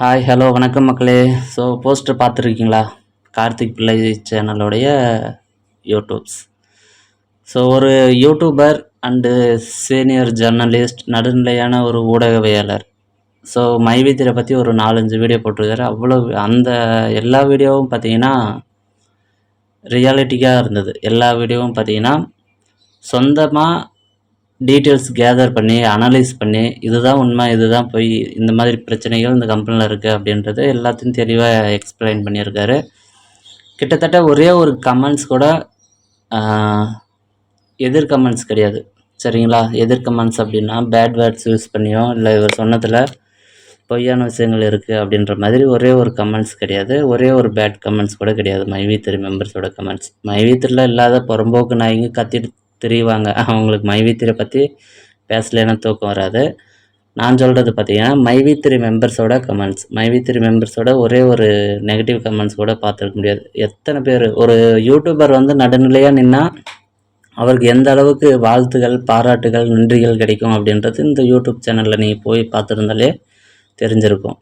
Hi hello வணக்கம் மக்களே. So poster பார்த்துருக்கீங்களா? கார்த்திக் பிள்ளை சேனலோடைய யூடியூப்ஸ் ஸோ ஒரு யூடியூபர் அண்டு சீனியர் ஜர்னலிஸ்ட் நடுநிலையான ஒரு ஊடகவியலர் ஸோ மைவித்திரை பற்றி ஒரு நாலஞ்சு வீடியோ போட்டிருக்காரு. அவ்வளோ அந்த எல்லா வீடியோவும் பார்த்தீங்கன்னா ரியாலிட்டிக்காக இருந்தது. எல்லா வீடியோவும் பார்த்தீங்கன்னா சொந்தமாக டீட்டெயில்ஸ் கேதர் பண்ணி அனலைஸ் பண்ணி இதுதான் உண்மை இதுதான் போய் இந்த மாதிரி பிரச்சனைகள் இந்த கம்பெனியில் இருக்குது அப்படின்றது எல்லாத்தையும் தெளிவாக எக்ஸ்பிளைன் பண்ணியிருக்காரு. கிட்டத்தட்ட ஒரே ஒரு கமெண்ட்ஸ் கூட எதிர் கமெண்ட்ஸ் கிடையாது. சரிங்களா? எதிர் கமெண்ட்ஸ் அப்படின்னா பேட் வேர்ட்ஸ் யூஸ் பண்ணியோ இல்லை இவர் சொன்னதில் பொய்யான விஷயங்கள் இருக்குது அப்படின்ற மாதிரி ஒரே ஒரு கமெண்ட்ஸ் கிடையாது. ஒரே ஒரு பேட் கமெண்ட்ஸ் கூட கிடையாது. மைவித்திரி மெம்பர்ஸோட கமெண்ட்ஸ் மைவித்திரியில் இல்லாத புறம்போக்கு நாய்ங்க கத்திட்டு திரிவாங்க. அவங்களுக்கு மைவித்திரை பற்றி பேசலைன்னா தூக்கம் வராது. நான் சொல்கிறது பார்த்தீங்கன்னா மைவித்திரி மெம்பர்ஸோட கமெண்ட்ஸ் மைவித்திரி மெம்பர்ஸோட ஒரே ஒரு நெகட்டிவ் கமெண்ட்ஸ் கூட பார்த்துருக்க முடியாது. எத்தனை பேர்? ஒரு யூடியூபர் வந்து நடுநிலையாக நின்னா அவருக்கு எந்த அளவுக்கு வாழ்த்துகள் பாராட்டுகள் நன்றிகள் கிடைக்கும் அப்படின்றது இந்த யூடியூப் சேனலில் நீங்கள் போய் பார்த்துருந்தாலே தெரிஞ்சிருக்கும்.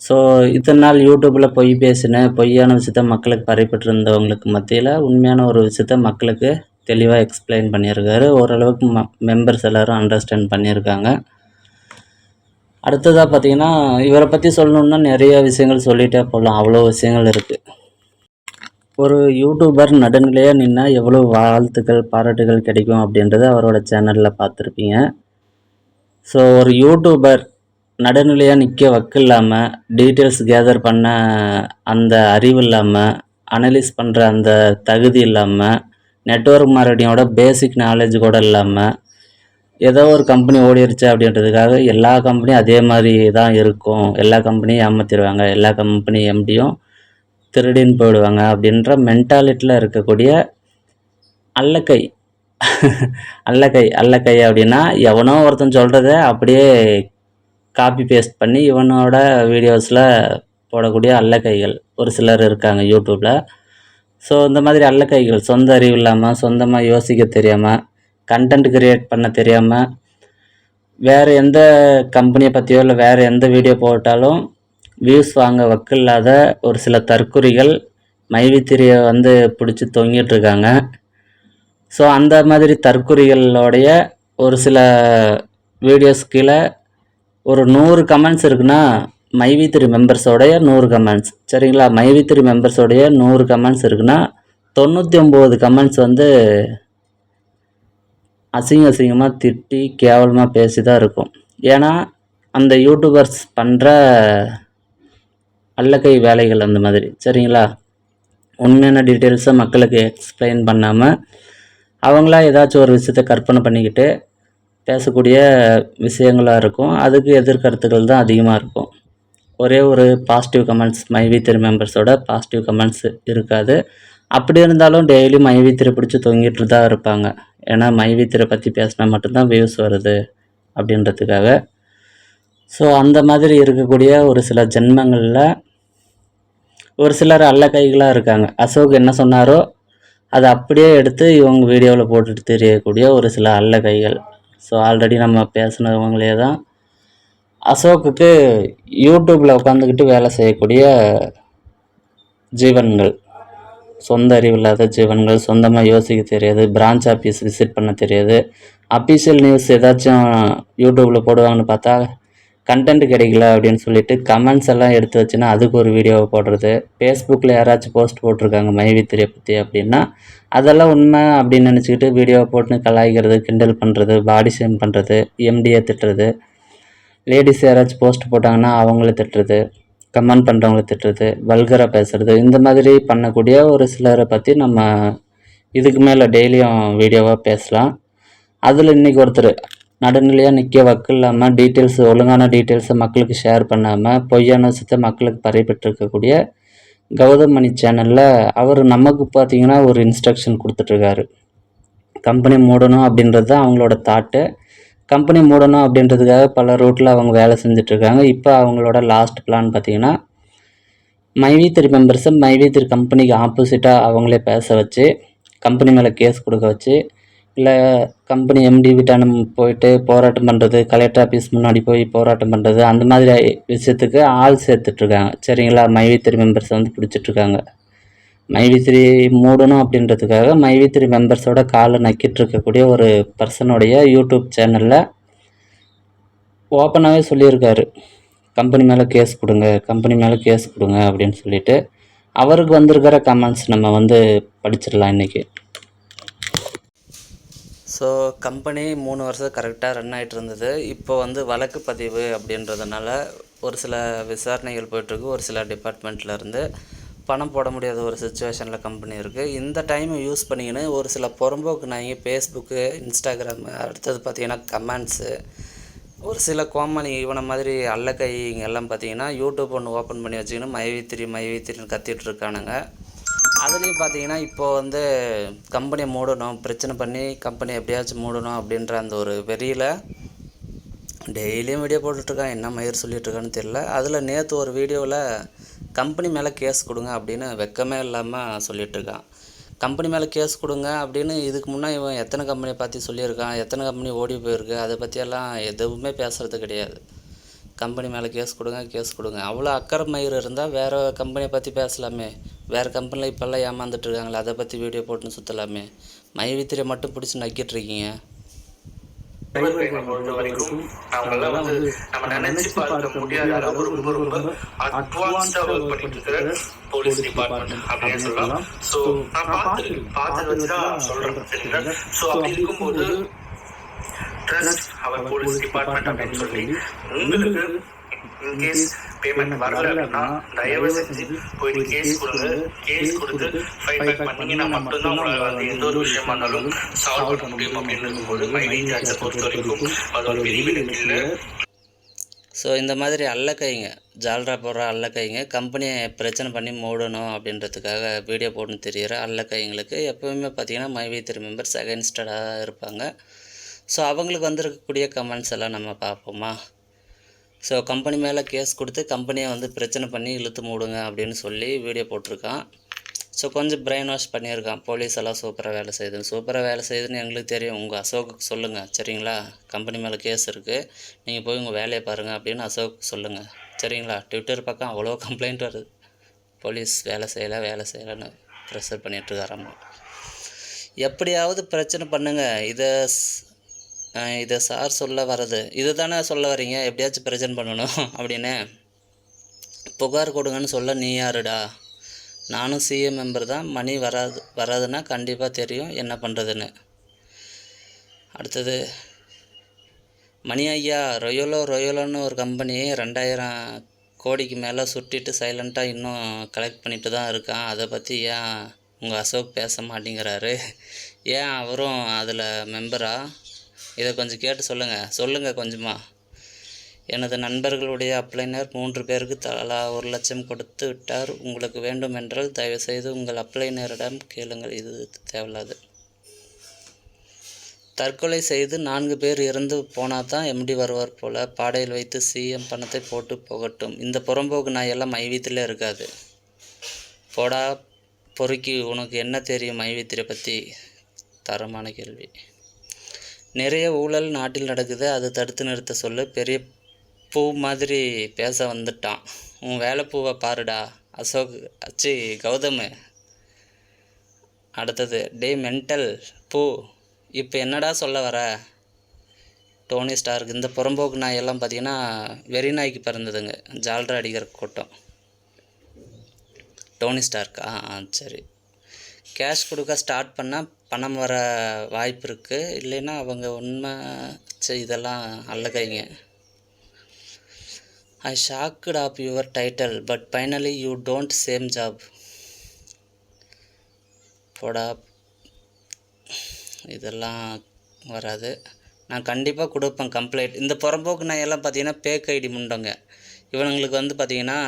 ஸோ இத்தனை நாள் யூடியூப்பில் பொய் பேசினேன் பொய்யான விஷயத்த மக்களுக்கு பறைப்பட்டு இருந்தவங்களுக்கு மத்தியில் உண்மையான ஒரு விஷயத்த மக்களுக்கு தெளிவாக எக்ஸ்பிளைன் பண்ணியிருக்காரு. ஓரளவுக்கு மெம்பர்ஸ் எல்லோரும் அண்டர்ஸ்டாண்ட் பண்ணியிருக்காங்க. அடுத்ததாக பார்த்தீங்கன்னா இவரை பற்றி சொல்லணுன்னா நிறைய விஷயங்கள் சொல்லிகிட்டே போகலாம் அவ்வளோ விஷயங்கள் இருக்குது ஒரு யூடியூபர் நடுநிலையாக நின்னால் எவ்வளோ வாழ்த்துக்கள் பாராட்டுகள் கிடைக்கும் அப்படின்றத அவரோட சேனலில் பார்த்துருப்பீங்க. ஸோ ஒரு யூடியூபர் நடுநிலையாக நிற்க வக்கு இல்லாமல் டீட்டெயில்ஸ் கேதர் பண்ண அந்த அறிவு இல்லாமல் அனலைஸ் பண்ணுற அந்த தகுதி இல்லாமல் நெட்வொர்க் மார்க்கெட்டிங்கோட பேசிக் நாலேஜ் கூட இல்லாமல் ஏதோ ஒரு கம்பெனி ஓடிருச்சு அப்படின்றதுக்காக எல்லா கம்பெனியும் அதே மாதிரி தான் இருக்கும். எல்லா கம்பெனியும் ஏமாத்திடுவாங்க எல்லா கம்பெனி எம்டியும் திருடின்னு போயிடுவாங்க அப்படின்ற மென்டாலிட்டியில் இருக்கக்கூடிய அல்லக்கை. அல்லக்கை அல்லக்கை அப்படின்னா எவனோ ஒருத்தன் சொல்கிறத அப்படியே காப்பி பேஸ்ட் பண்ணி இவனோட வீடியோஸில் போடக்கூடிய அல்லக்கைகள். ஒரு சிலர் இருக்காங்க யூடியூப்பில் ஸோ இந்த மாதிரி அல்லக்கைகள் சொந்த அறிவு இல்லாமல் சொந்தமாக யோசிக்க தெரியாமல் கண்டென்ட் க்ரியேட் பண்ண தெரியாமல் வேறு எந்த கம்பெனியை பற்றியோ இல்லை வேறு எந்த வீடியோ போட்டாலும் வியூஸ் வாங்க வக்கில்லாத ஒரு சில தற்குறிகள் மைவித்திரியை வந்து பிடிச்சி தொங்கிட்டு இருக்காங்க. ஸோ அந்த மாதிரி தற்குறிகளோடைய ஒரு சில வீடியோஸ் கீழே ஒரு நூறு கமெண்ட்ஸ் இருக்குன்னா மைவித்திரி மெம்பர்ஸோடைய நூறு கமெண்ட்ஸ் சரிங்களா? மைவித்திரி மெம்பர்ஸோடைய நூறு கமெண்ட்ஸ் இருக்குன்னா தொண்ணூற்றி ஒம்பது கமெண்ட்ஸ் வந்து அசிங்க அசிங்கமாக திட்டி கேவலமாக பேசி தான் இருக்கும். ஏன்னா அந்த யூடியூபர்ஸ் பண்ணுற அல்லக்கை வேலைகள் அந்த மாதிரி. சரிங்களா? உண்மையான டீட்டெயில்ஸை மக்களுக்கு எக்ஸ்பிளைன் பண்ணாமல் அவங்களா ஏதாச்சும் ஒரு விஷயத்த கற்பனை பண்ணிக்கிட்டு பேசக்கூடிய விஷயங்களாக இருக்கும். அதுக்கு எதிர்கருத்துக்கள் தான் அதிகமாக இருக்கும். ஒரே ஒரு பாசிட்டிவ் கமெண்ட்ஸ் மைவி திரு மெம்பர்ஸோட பாசிட்டிவ் கமெண்ட்ஸ் இருக்காது. அப்படி இருந்தாலும் டெய்லி மைவி திரு பிடிச்சி தொங்கிட்டு தான் இருப்பாங்க. ஏன்னா மைவி திரை பற்றி பேசினா மட்டும்தான் வியூஸ் வருது அப்படின்றதுக்காக. ஸோ அந்த மாதிரி இருக்கக்கூடிய ஒரு சில ஜென்மங்களில் ஒரு சிலர் அல்ல கைகளாக இருக்காங்க. அசோக் என்ன சொன்னாரோ அதை அப்படியே எடுத்து இவங்க வீடியோவில் போட்டுட்டு தெரியக்கூடிய ஒரு சில அல்ல கைகள். ஸோ ஆல்ரெடி நம்ம பேசினவங்களே தான் அசோக்குக்கு யூடியூப்பில் உட்காந்துக்கிட்டு வேலை செய்யக்கூடிய ஜீவன்கள். சொந்த அறிவில்லாத ஜீவன்கள் சொந்தமாக யோசிக்க தெரியாது பிரான்ச் ஆஃபீஸ் விசிட் பண்ண தெரியாது. அஃபீஷியல் நியூஸ் ஏதாச்சும் யூடியூப்பில் போடுவாங்கன்னு பார்த்தா கண்டென்ட் கிடைக்கல அப்படின்னு சொல்லிட்டு கமெண்ட்ஸ் எல்லாம் எடுத்து வச்சுன்னா அதுக்கு ஒரு வீடியோவை போடுறது. ஃபேஸ்புக்கில் யாராச்சும் போஸ்ட் போட்டிருக்காங்க மைவித்திரியை பற்றி அப்படின்னா அதெல்லாம் உண்மை அப்படின்னு நினச்சிக்கிட்டு வீடியோவை போட்டுன்னு கலாய்க்கிறது கிண்டல் பண்ணுறது பாடி ஷேம் பண்ணுறது எம்டியை திட்டுறது லேடிஸ் யாராச்சும் போஸ்ட் போட்டாங்கன்னா அவங்கள திட்டுறது கமெண்ட் பண்ணுறவங்கள திட்டுறது வல்கராக பேசுகிறது இந்த மாதிரி பண்ணக்கூடிய ஒரு சிலரை பற்றி நம்ம இதுக்கு மேலே டெய்லியும் வீடியோவாக பேசலாம். அதில் இன்றைக்கி ஒருத்தர் நடுநிலையாக நிற்க வக்கு இல்லாமல் டீட்டெயில்ஸ் ஒழுங்கான டீட்டெயில்ஸை மக்களுக்கு ஷேர் பண்ணாமல் பொய்யான விஷயத்தை மக்களுக்கு பறைப்பற்றிருக்கக்கூடிய கௌதம் மணி சேனலில் அவர் நமக்கு பார்த்தீங்கன்னா ஒரு இன்ஸ்ட்ரக்ஷன் கொடுத்துட்ருக்காரு கம்பெனி மூடணும் அப்படின்றது தான் அவங்களோட தாட்டு கம்பெனி மூடணும் அப்படின்றதுக்காக பல ரூட்டில் அவங்க வேலை செஞ்சிட்ருக்காங்க. இப்போ அவங்களோட லாஸ்ட் பிளான் பார்த்தீங்கன்னா மைவி த்ரீ மெம்பர்ஸை மைவி த்ரீ கம்பெனிக்கு ஆப்போசிட்டாக அவங்களே பேச வச்சு கம்பெனி மேலே கேஸ் கொடுக்க வச்சு இல்லை கம்பெனி எம்டி வீட்டான நம்ம போயிட்டு போராட்டம் பண்ணுறது கலெக்டர் ஆஃபீஸ் முன்னாடி போய் போராட்டம் பண்ணுறது அந்த மாதிரி விஷயத்துக்கு ஆள் சேர்த்துட்ருக்காங்க. சரிங்களா? மைவி த்ரீ மெம்பர்ஸ் வந்து பிடிச்சிட்ருக்காங்க. மைவி த்ரீ மூடணும் அப்படின்றதுக்காக மைவி த்ரீ மெம்பர்ஸோட காலை நக்கிட்டு இருக்கக்கூடிய ஒரு பர்சனுடைய யூடியூப் சேனலில் ஓப்பனாகவே சொல்லியிருக்காரு. கம்பெனி மேலே கேஸ் கொடுங்க கம்பெனி மேலே கேஸ் கொடுங்க அப்படின்னு சொல்லிட்டு அவருக்கு வந்திருக்கிற கமெண்ட்ஸ் நம்ம வந்து படிச்சிடலாம் இன்றைக்கி ஸோ கம்பெனி மூணு வருஷம் கரெக்டாக ரன் ஆகிட்டு இருந்தது. இப்போ வந்து வழக்கு பதிவு அப்படின்றதுனால ஒரு சில விசாரணைகள் போயிட்டுருக்கு ஒரு சில டிபார்ட்மெண்ட்டில் இருந்து பணம் போட முடியாத ஒரு சுச்சுவேஷனில் கம்பெனி இருக்குது இந்த டைமை யூஸ் பண்ணிக்கின்னு ஒரு சில புறம்போக்கு நாய்ங்க ஃபேஸ்புக்கு இன்ஸ்டாகிராமு அடுத்தது பார்த்திங்கன்னா கமெண்ட்ஸு ஒரு சில கோமாளி இவனை மாதிரி அல்லக்கைங்க எல்லாம் பார்த்தீங்கன்னா யூடியூப் ஒன்று ஓப்பன் பண்ணி வச்சுக்கின்னு மைவி மைவித்திரின்னு மைவி கத்திட்டு இருக்கானுங்க. அதுலேயும் பார்த்தீங்கன்னா இப்போ வந்து கம்பெனியை மூடணும் பிரச்சனை பண்ணி கம்பெனி எப்படியாச்சும் மூடணும் அப்படின்ற அந்த ஒரு வெறியில் டெய்லியும் வீடியோ போட்டுட்ருக்கான் என்ன மயிர் சொல்லிகிட்ருக்கான்னு தெரியல. அதில் நேற்று ஒரு வீடியோவில் கம்பெனி மேலே கேஸ் கொடுங்க அப்படின்னு வெக்கமே இல்லாமல் சொல்லிகிட்ருக்கான் கம்பெனி மேலே கேஸ் கொடுங்க அப்படின்னு இதுக்கு முன்னே இவன் எத்தனை கம்பெனியை பற்றி சொல்லியிருக்கான் எத்தனை கம்பெனி ஓடி போயிருக்கு அதை பற்றியெல்லாம் எதுவுமே பேசுகிறது கிடையாது. கம்பெனி மேலே கேஸ் கொடுங்க கேஸ் கொடுங்க. அவ்வளோ அக்கறை மயிறு இருந்தால் வேறு கம்பெனியை பற்றி பேசலாமே. வேறு கம்பெனியில் இப்போல்லாம் ஏமாந்துட்டு இருக்காங்களே அதை பற்றி வீடியோ போட்டுன்னு சுற்றலாமே மைவித்திரை மட்டும் பிடிச்சி நக்கிட்டு அவங்கெல்லாம் வந்து நம்ம நினைச்சு பார்க்க முடியாத அளவு ரொம்ப ரொம்ப அட்வான்ஸ்டா ஒர்க் பண்ணிட்டு இருக்கிற போலீஸ் டிபார்ட்மெண்ட் அப்படின்னு சொல்லலாம். சோ நான் பார்த்துருக்கேன் பார்த்ததை வச்சுதான் சொல்றேன். சோ அப்படி இருக்கும்போது ட்ரஸ்ட் அவர் போலீஸ் டிபார்ட்மெண்ட் அப்படின்னு சொல்லி உங்களுக்கு இன்கேஸ் பேமெண்ட் வரல அப்படின்னா தயவு செஞ்சு போயிட்டு கேஸ் கொடுங்க. கேஸ் கொடுத்து ஃபைல் பேக் பண்ணீங்கன்னா மட்டும்தான் உங்களால வந்து எந்த ஒரு விஷயமா இருந்தாலும் சால்வ் பண்ண முடியும் அப்படின்னு இருக்கும்போது மைவி டாக்ஸை பொறுத்த வரைக்கும் அது ஒரு விதிவிலக்கு இல்லை. ஸோ இந்த மாதிரி அல்லக்கைங்க ஜால்ரா போடுற அல்லக்கைங்க கம்பெனியை பிரச்சனை பண்ணி மூடணும் அப்படின்றதுக்காக வீடியோ போட்டுன்னு தெரிகிற அல்லக்கைங்களுக்கு எப்போவுமே பார்த்தீங்கன்னா மைவி த்ரீ மெம்பர்ஸ் அகைன்ஸ்டடாக இருப்பாங்க. ஸோ அவங்களுக்கு வந்திருக்கக்கூடிய கமெண்ட்ஸ் எல்லாம் நம்ம பார்ப்போமா? ஸோ கம்பெனி மேலே கேஸ் கொடுத்து கம்பெனியை வந்து பிரச்சனை பண்ணி இழுத்து மூடுங்க அப்படின்னு சொல்லி வீடியோ போட்டிருக்கான். ஸோ கொஞ்சம் பிரெயின் வாஷ் பண்ணியிருக்கான். போலீஸ் எல்லாம் சூப்பராக வேலை செய்யுதுன்னு. சூப்பராக வேலை செய்யுதுன்னு எங்களுக்கு தெரியும். உங்கள் அசோக்கு சொல்லுங்கள் சரிங்களா? கம்பெனி மேலே கேஸ் இருக்குது நீங்கள் போய் உங்கள் வேலையை பாருங்கள் அப்படின்னு அசோக் சொல்லுங்கள் சரிங்களா? ட்விட்டர் பக்கம் அவ்வளோ கம்ப்ளைண்ட் வருது. போலீஸ் வேலை செய்யலை வேலை செய்யலைன்னு ப்ரெஷர் பண்ணிகிட்ருக்காராம்மா எப்படியாவது பிரச்சனை பண்ணுங்கள் இதை இதை சார் சொல்ல வர்றது இது தானே சொல்ல வரீங்க? எப்படியாச்சும் ப்ரெசென்ட் பண்ணணும் அப்படின்னு. புகார் கொடுங்கன்னு சொல்ல நீ யாருடா? நானும் சிஎம் மெம்பர் தான். மணி வராது வராதுன்னா கண்டிப்பாக தெரியும் என்ன பண்ணுறதுன்னு அடுத்தது மணி ஐயா ரொயோலோ ரொயோலோன்னு ஒரு கம்பெனி ரெண்டாயிரம் கோடிக்கு மேலே சுட்டிட்டு சைலண்ட்டாக இன்னும் கலெக்ட் பண்ணிட்டு தான் இருக்கான். அதை பற்றி ஏன் உங்கள் அசோக் பேச மாட்டேங்கிறாரு? ஏன் அவரும் அதில் மெம்பரா இதை கொஞ்சம் கேட்டு சொல்லுங்கள் சொல்லுங்கள் கொஞ்சமாக எனது நண்பர்களுடைய அப்ளைனர் மூன்று பேருக்கு தலா ஒரு லட்சம் கொடுத்து விட்டார். உங்களுக்கு வேண்டும் என்றால் தயவுசெய்து உங்கள் அப்ளைனரிடம் கேளுங்கள். இது தேவையில்லாது. தற்கொலை செய்து நான்கு பேர் இறந்து போனால் தான் எம்டி வருவார் போல. பாடையில் வைத்து சிஎம் பணத்தை போட்டு போகட்டும். இந்த புறம்போக்கு நான் எல்லாம் மைவீத்திலே இருக்காது. போடா பொறுக்கி உனக்கு என்ன தெரியும் மைவீத்திரை பற்றி தரமான கேள்வி. நிறைய ஊழல் நாட்டில் நடக்குது. அதை தடுத்து நிறுத்த சொல்லு. பெரிய பூ மாதிரி பேச வந்துட்டான். உன் வேலை பூவை பாருடா. அசோக் அச்சி கௌதம். அடுத்தது டே மென்டல் பூ. இப்போ என்னடா சொல்ல வர? டோனி ஸ்டார்க்கு இந்த புறம்போக்கு நாய் எல்லாம் பார்த்தீங்கன்னா வெறி நாய்க்கு பிறந்ததுங்க. ஜால்ரா அடிக்கிற கூட்டம். டோனி ஸ்டார்க்கா? ஆ ஆ, சரி. கேஷ் கொடுக்க ஸ்டார்ட் பண்ணால் பணம் வர வாய்ப்பு இருக்குது இல்லைன்னா அவங்க உண்மை செய் இதெல்லாம் அல்லகைங்க. I shocked of your title but finally you don't same job போடா. இதெல்லாம் வராது. நான் கண்டிப்பாக கொடுப்பேன் கம்ப்ளைண்ட் இந்த புறம்போக்கு எல்லாம் பார்த்தீங்கன்னா பேக் ஐடி முண்டோங்க. இவனுங்களுக்கு வந்து பார்த்தீங்கன்னா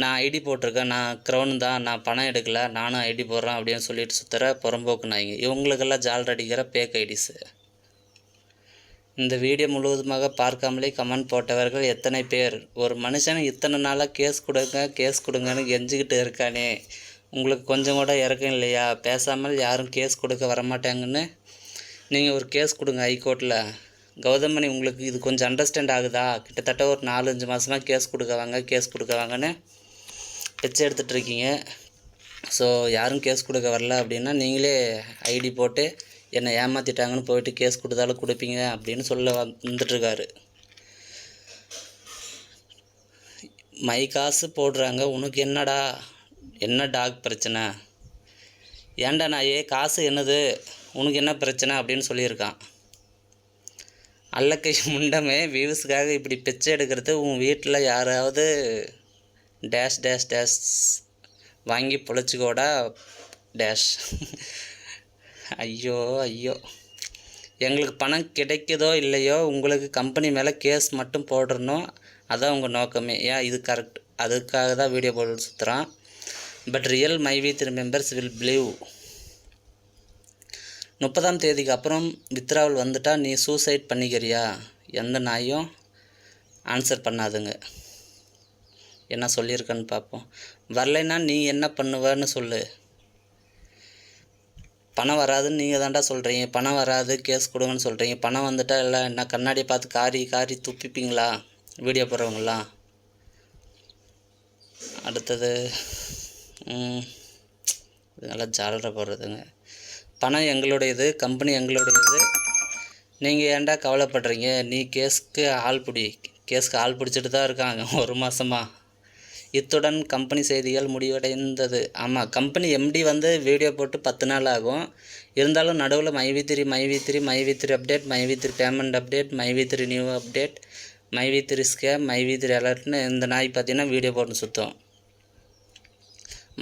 நான் ஐடி போட்டிருக்கேன் நான் க்ரௌன் தான் நான் பணம் எடுக்கல நானும் ஐடி போடுறேன் அப்படின்னு சொல்லிட்டு சுற்றுற புறம்போக்கு நாய்ங்க இவங்களுக்கெல்லாம் ஜால் அடிக்கிற பேக் ஐடிஸு இந்த வீடியோ முழுவதுமாக பார்க்காமலே கமெண்ட் போட்டவர்கள் எத்தனை பேர்? ஒரு மனுஷன் இத்தனை நாளாக கேஸ் கொடுங்க கேஸ் கொடுங்கன்னு கெஞ்சிக்கிட்டு இருக்கானே. உங்களுக்கு கொஞ்சம் கூட இறக்கம் இல்லையா? பேசாமல் யாரும் கேஸ் கொடுக்க வரமாட்டாங்கன்னு. நீங்கள் ஒரு கேஸ் கொடுங்க ஹைகோர்ட்டில் கௌதமணி உங்களுக்கு இது கொஞ்சம் அண்டர்ஸ்டாண்ட் ஆகுதா? கிட்டத்தட்ட ஒரு நாலஞ்சு மாதமாக கேஸ் கொடுக்க வாங்க கேஸ் கொடுக்க வாங்கன்னு பிச்சை எடுத்துகிட்டு இருக்கீங்க ஸோ யாரும் கேஸ் கொடுக்க வரல அப்படின்னா நீங்களே ஐடி போட்டு என்னை ஏமாற்றிட்டாங்கன்னு போயிட்டு கேஸ் கொடுத்தாலும் கொடுப்பீங்க அப்படின்னு சொல்ல வந்துட்டுருக்காரு. மை காசு போடுறாங்க. உனக்கு என்னடா? என்ன டாக் பிரச்சனை? ஏன்டா நாயே காசு என்னது? உனக்கு என்ன பிரச்சனை? அப்படின்னு சொல்லியிருக்கான். அல்லக்கை முண்டமே வியூஸுக்காக இப்படி பிச்சை எடுக்கிறது உன் வீட்டில் யாராவது டேஷ் டேஷ் டேஷ் வாங்கி பொழைச்சிக்கோடா டேஷ் ஐயோ ஐயோ. எங்களுக்கு பணம் கிடைக்குதோ இல்லையோ உங்களுக்கு கம்பெனி மேலே கேஸ் மட்டும் போடுறணும் அதான் உங்கள் நோக்கமே. ஏன்? இது கரெக்ட் அதுக்காக தான் வீடியோ போட்டு சுற்றுறான் but real my with members will believe முப்பதாம் தேதிக்கு அப்புறம் வித்ராவல் வந்துட்டா நீ சூசைட் பண்ணிக்கிறியா? எந்த நாயும் ஆன்சர் பண்ணாதுங்க. என்ன சொல்லியிருக்கேன்னு பார்ப்போம். வரலைன்னா நீ என்ன பண்ணுவேன்னு சொல்லு. பணம் வராதுன்னு நீங்கள் தாண்டா சொல்கிறீங்க பணம் வராது கேஸ் கொடுங்கன்னு சொல்கிறீங்க பணம் வந்துட்டா எல்லாம் என்ன கண்ணாடியை பார்த்து காரி காரி துப்பிப்பீங்களா? வீடியோ போடுறவங்களாம் அடுத்தது நல்லா ஜாலரை போடுறதுங்க. பணம் எங்களுடையது கம்பெனி எங்களுடையது. நீங்கள் ஏன்டா கவலைப்படுறீங்க? நீ கேஸ்க்கு ஆள் பிடி கேஸ்க்கு ஆள் பிடிச்சிட்டு தான் இருக்காங்க ஒரு மாதமாக இத்துடன் கம்பெனி செய்திகள் முடிவடைந்தது. ஆமாம் கம்பெனி எம்டி வந்து வீடியோ போட்டு பத்து நாள் ஆகும். இருந்தாலும் நடுவில் மைவி three MyV three MyV three update MyV three payment update MyV three new update MyV three scam MyV three அலர்ட்னு இந்த நாய் பார்த்தீங்கன்னா வீடியோ போட்டு சுத்தம்.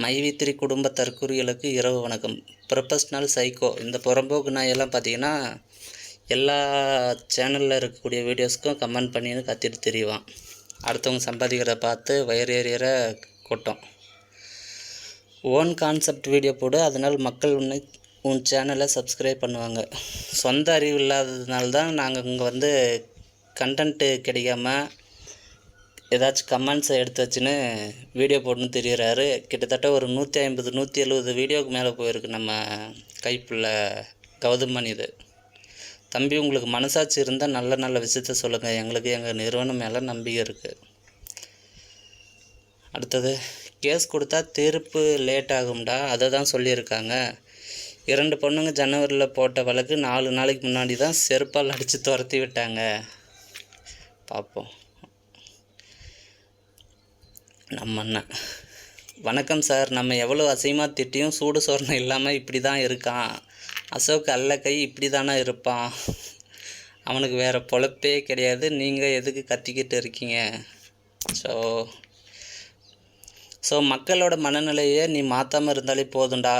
மைவித்திரி குடும்ப தற்கொலைகளுக்கு இரவு வணக்கம். ப்ரொஃபஷ்னல் சைக்கோ இந்த புறம்போக்கு நாயெல்லாம் பார்த்தீங்கன்னா எல்லா சேனலில் இருக்கக்கூடிய வீடியோஸ்க்கும் கமெண்ட் பண்ணின்னு கத்திட்டு தெரியவான் அடுத்தவங்க சம்பாதிக்கிறத பார்த்து வயர் எறிகிற கொட்டோம். ஓன் கான்செப்ட் வீடியோ போடு அதனால் மக்கள் உன்னை உன் சேனலை சப்ஸ்கிரைப் பண்ணுவாங்க. சொந்த அறிவு இல்லாததுனால தான் நாங்கள் இங்கே வந்து கண்டென்ட்டு கிடைக்காம ஏதாச்சும் கமெண்ட்ஸை எடுத்து வச்சுன்னு வீடியோ போடணும்னு தெரிகிறாரு கிட்டத்தட்ட ஒரு நூற்றி ஐம்பது நூற்றி எழுபது வீடியோவுக்கு மேலே போயிருக்கு நம்ம கைப்புள்ள கௌதமன் இது. தம்பி உங்களுக்கு மனசாட்சி இருந்தால் நல்ல நல்ல விஷயத்த சொல்லுங்கள் எங்களுக்கு எங்கள் நிறுவனம் மேலே நம்பிக்கை இருக்குது அடுத்தது கேஸ் கொடுத்தா தீர்ப்பு லேட் ஆகும்டா. அதை தான் சொல்லியிருக்காங்க. இரண்டு பொண்ணுங்க ஜனவரியில் போட்ட வழக்கு நாலு நாளைக்கு முன்னாடி தான் செருப்பால் அடித்து துரத்தி விட்டாங்க. பார்ப்போம் நம்ம அண்ணன் வணக்கம் சார். நம்ம எவ்வளோ அசிங்கமாக திட்டியும் சூடு சோரணம் இல்லாமல் இப்படி தான் இருக்கான். அசோக் அல்ல கை இப்படி தானே இருப்பான்? அவனுக்கு வேறு பொழப்பே கிடையாது. நீங்கள் எதுக்கு கத்திக்கிட்டு இருக்கீங்க? ஸோ ஸோ மக்களோட மனநிலையை நீ மாற்றாமல் இருந்தாலே போதும்டா.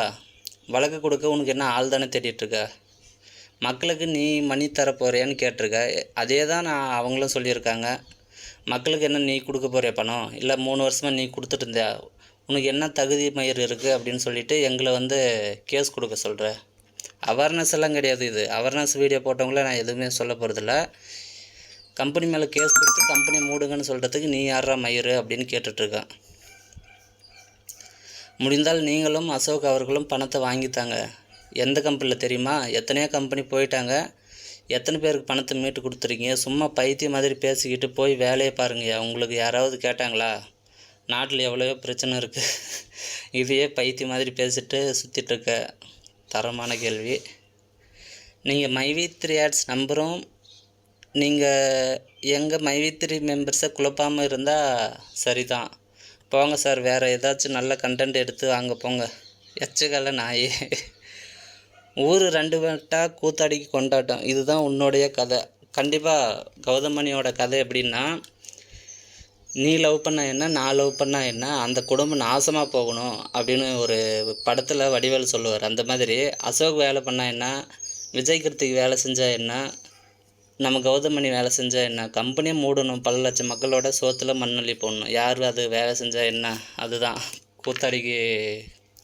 வழக்கு கொடுக்க உனக்கு என்ன ஆள் தானே தேடிட்டுருக்க மக்களுக்கு நீ மணி தர போறியான்னு கேட்டிருக்க. அதே தான் நான் அவங்களும் சொல்லியிருக்காங்க. மக்களுக்கு என்ன நீ கொடுக்க போறிய பணம்? இல்லை மூணு வருஷமாக நீ கொடுத்துட்டு இருந்தியா? உனக்கு என்ன தகுதி மயிர் இருக்குது அப்படின்னு சொல்லிட்டு எங்களை வந்து கேஸ் கொடுக்க சொல்கிற அவேர்னஸ் எல்லாம் கிடையாது இது. அவேர்னஸ் வீடியோ போட்டவங்கள நான் எதுவுமே சொல்ல போகிறதில்ல கம்பெனி மேலே கேஸ் கொடுத்து கம்பெனி மூடுங்கன்னு சொல்கிறதுக்கு நீ யாரா மயிர் அப்படின்னு கேட்டுட்ருக்கேன் முடிந்தால் நீங்களும் அசோக் அவர்களும் பணத்தை வாங்கித்தாங்க. எந்த கம்பெனியில் தெரியுமா? எத்தனையோ கம்பெனி போயிட்டாங்க. எத்தனை பேருக்கு பணத்தை மீட்டு கொடுத்துருக்கீங்க? சும்மா பைத்தியம் மாதிரி பேசிக்கிட்டு போய் வேலையை பாருங்கய்யா. உங்களுக்கு யாராவது கேட்டாங்களா? நாட்டில் எவ்வளோ பிரச்சனை இருக்குது இதையே பைத்தியம் மாதிரி பேசிட்டு சுற்றிட்டுருக்க தரமான கேள்வி. நீங்கள் மைவித்ரி ஆட்ஸ் நம்பரும் நீங்கள் எங்கள் மைவித்ரி மெம்பர்ஸை குழப்பாமல் இருந்தால் சரிதான். போங்க சார் வேறு ஏதாச்சும் நல்ல கண்டென்ட் எடுத்து வாங்க போங்க. எச்சகல நாயே. ஊர் ரெண்டு வட்டா கூத்தாடிக்கு கொண்டாட்டம். இதுதான் உன்னுடைய கதை. கண்டிப்பாக கௌதமணியோட கதை எப்படின்னா நீ லவ் பண்ண என்ன நான் லவ் பண்ணா என்ன அந்த குடும்பம் நாசமாக போகணும் அப்படின்னு ஒரு படத்தில் வடிவேல் சொல்லுவார். அந்த மாதிரி அசோக் வேலை பண்ணா என்ன விஜய் கிருத்திக் வேலை செஞ்சால் என்ன நம்ம கௌதமணி வேலை செஞ்சால் என்ன கம்பெனியே மூடணும் பல லட்சம் மக்களோட சோத்தில் மண்ணள்ளி போடணும் யார் அது வேலை செஞ்சால் என்ன அதுதான். கூத்தாடிக்கு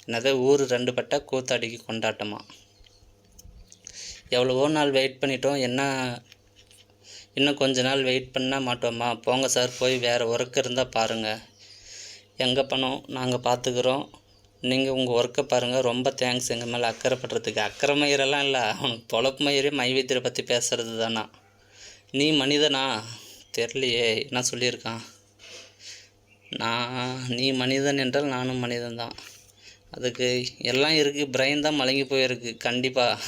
என்னது ஊர் ரெண்டு பட்டா கூத்தாடிக்கு கொண்டாட்டமாக எவ்வளவோ நாள் வெயிட் பண்ணிட்டோம் என்ன இன்னும் கொஞ்ச நாள் வெயிட் பண்ண மாட்டோமா? போங்க சார் போய் வேறு ஒர்க் இருந்தால் பாருங்கள் எங்கள் பணம்? நாங்கள் பார்த்துக்குறோம் நீங்கள் உங்கள் ஒர்க்கை பாருங்கள் ரொம்ப தேங்க்ஸ் எங்கள் மேலே அக்கறைப்படுறதுக்கு அக்கறை மயிரெல்லாம் இல்லை. அவனுக்கு பொழப்பு மயிரே மைவேத்தியரை பற்றி பேசுகிறது தானா? நீ மனிதனா? தெரிலையே என்ன சொல்லியிருக்கான்? நான் நீ மனிதன் என்றால் நானும் மனிதன் தான் அதுக்கு எல்லாம் இருக்குது பிரெயின் தான் மலங்கி போயிருக்கு. கண்டிப்பாக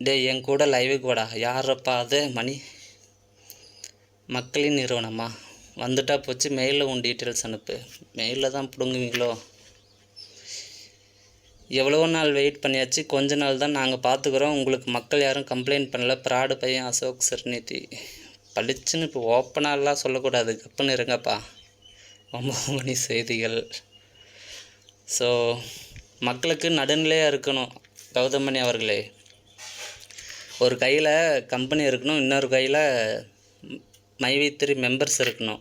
டேய் என் கூட லைவுக்கு வாடா. யாரப்பா அது? மணி. மக்களின் நிறுவனமா? வந்துட்டா போச்சு. மெயிலில் உன் டீட்டெயில்ஸ் அனுப்பு. மெயிலில் தான் பிடுங்குவீங்களோ? எவ்வளோ நாள் வெயிட் பண்ணியாச்சு. கொஞ்ச நாள் தான் நாங்கள் பார்த்துக்குறோம் உங்களுக்கு மக்கள் யாரும் கம்ப்ளைண்ட் பண்ணல. ப்ராடு பையன் அசோக் சர்னிதி பளிச்சுன்னு இப்போ ஓப்பனாலாம் சொல்லக்கூடாது. கப்புன்னு இருங்கப்பா. ஒம்பது மணி செய்திகள். ஸோ மக்களுக்கு நடுநிலையாக இருக்கணும். கௌதமணி அவர்களே. ஒரு கையில் கம்பெனி இருக்கணும் இன்னொரு கையில் மைவித்திரி மெம்பர்ஸ் இருக்கணும்.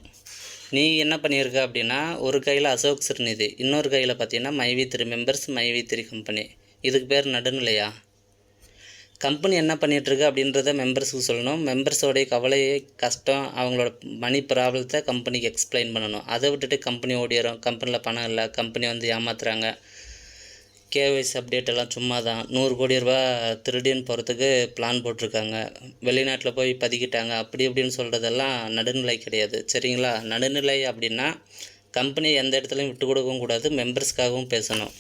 நீ என்ன பண்ணியிருக்க அப்படின்னா ஒரு கையில் அசோக் சிறுநிதி இன்னொரு கையில் பார்த்தீங்கன்னா மைவித்திரி மெம்பர்ஸ் மைவித்திரி கம்பெனி இதுக்கு பேர் நடுநிலையா? கம்பெனி என்ன பண்ணிகிட்ருக்கு அப்படின்றத மெம்பர்ஸுக்கு சொல்லணும். மெம்பர்ஸோடைய கவலையை கஷ்டம் அவங்களோட மணி ப்ராப்ளத்தை கம்பெனிக்கு எக்ஸ்பிளைன் பண்ணணும். அதை விட்டுட்டு கம்பெனி ஓடிடும் கம்பெனியில் பணம் இல்லை. கம்பெனி வந்து ஏமாத்துறாங்க. கேஒய்சி அப்டேட் எல்லாம் சும்மா தான் நூறு கோடி ரூபா திருடின்னு போகிறதுக்கு பிளான் போட்டிருக்காங்க. வெளிநாட்டில் போய் பதிக்கிட்டாங்க. அப்படி இப்படின்னு சொல்கிறதெல்லாம் நடுநிலை கிடையாது. சரிங்களா? நடுநிலை அப்படின்னா கம்பெனி எந்த இடத்துலையும் விட்டு கொடுக்கவும் கூடாது. மெம்பர்ஸ்க்காகவும் பேசணும்.